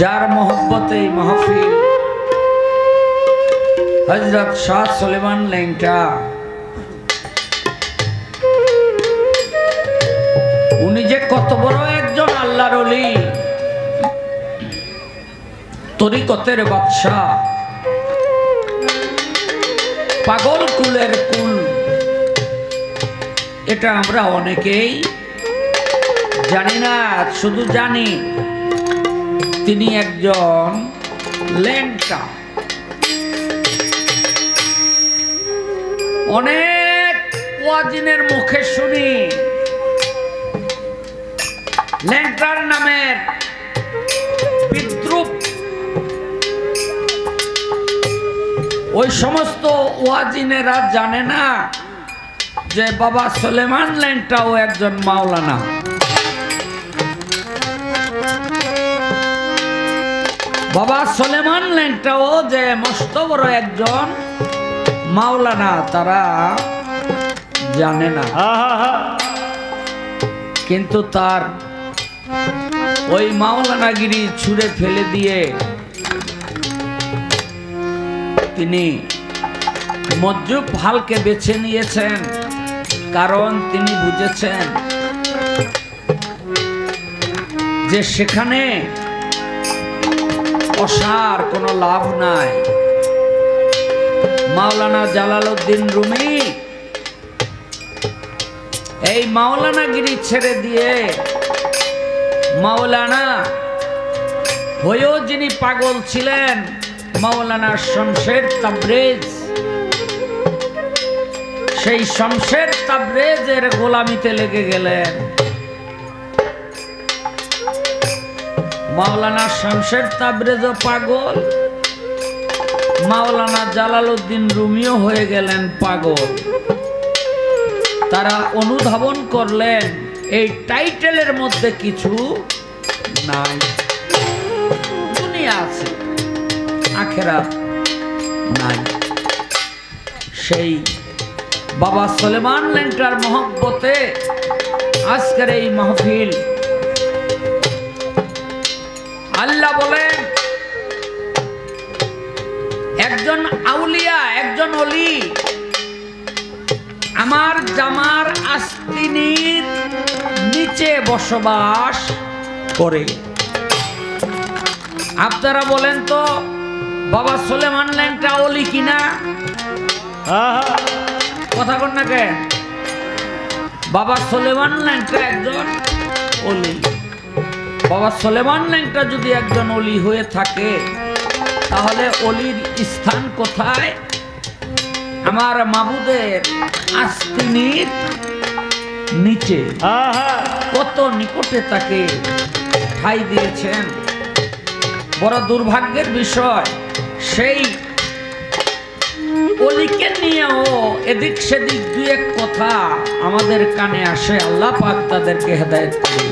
যার মোহব্বতে মাহফিল। হজরত শাহ সলেমান লেংটা উনি যে কত বড় একজন আল্লাহর অলি তরিকতের বাদশাহ। পাগল কুলের কুল। এটা আমরা অনেকেই জানি না, শুধু জানি। তিনি একজন ল্যাংটা। অনেক ওয়াজিনের মুখে শুনি। ল্যাংটার নামের বিদ্রুপ। ওই সমস্ত ওয়াজিনেরা জানে না যে বাবা সুলেমান ল্যাংটাও একজন মাওলানা। বাবা সলেমান ল্যাংটাও যে মস্ত বড় একজন মাওলানা তারা জানে না। কিন্তু তার ওই মাওলানাগিরি ছুঁড়ে ফেলে দিয়ে তিনি মজ্জুব হালকে বেছে নিয়েছেন কারণ তিনি বুঝেছেন যে সেখানে অসার কোনো লাভ নাই। মাওলানা জালালউদ্দিন রুমি, এই মাওলানাগিরি ছেড়ে দিয়ে মাওলানা হয়েও যিনি পাগল ছিলেন, মাওলানা শমশের তাবরেজ। সেই শমশের তাবরেজের গোলামিতে লেগে গেলেন। মাওলানা শমশের তাবরেজও পাগল। মাওলানা জালালউদ্দিন রুমিও হয়ে গেলেন পাগল। তারা অনুধাবন করলেন, এই টাইটেলের মধ্যে কিছু নাই। দুনিয়া আছে আখেরা নাই। সেই বাবা সলেমান লেন্টার মহব্বতে আজকের এই মাহফিল আল্লাহ বলেন একজন আউলিয়া একজন অলি আমার জামার আস্তিনির নিচে বসবাস করে। আপনারা বলেন তো বাবা সোলেমান ল্যাংটা অলি কিনা? কথা কন না কে বাবা সোলেমান ল্যাংটা একজন অলি বাবা সোলেমান ল্যাংটা যদি একজন অলি হয়ে থাকে তাহলে অলির স্থান কোথায়? আমার মাবুদের আস্তিনির নিচে। কত নিকটে তাকে ঠাই দিয়েছেন। বড় দুর্ভাগ্যের বিষয় সেই অলিকে নিয়েও এদিক সেদিক দু এক কথা আমাদের কানে আসে। আল্লাহ পাক তাদেরকে হেদায়ত করে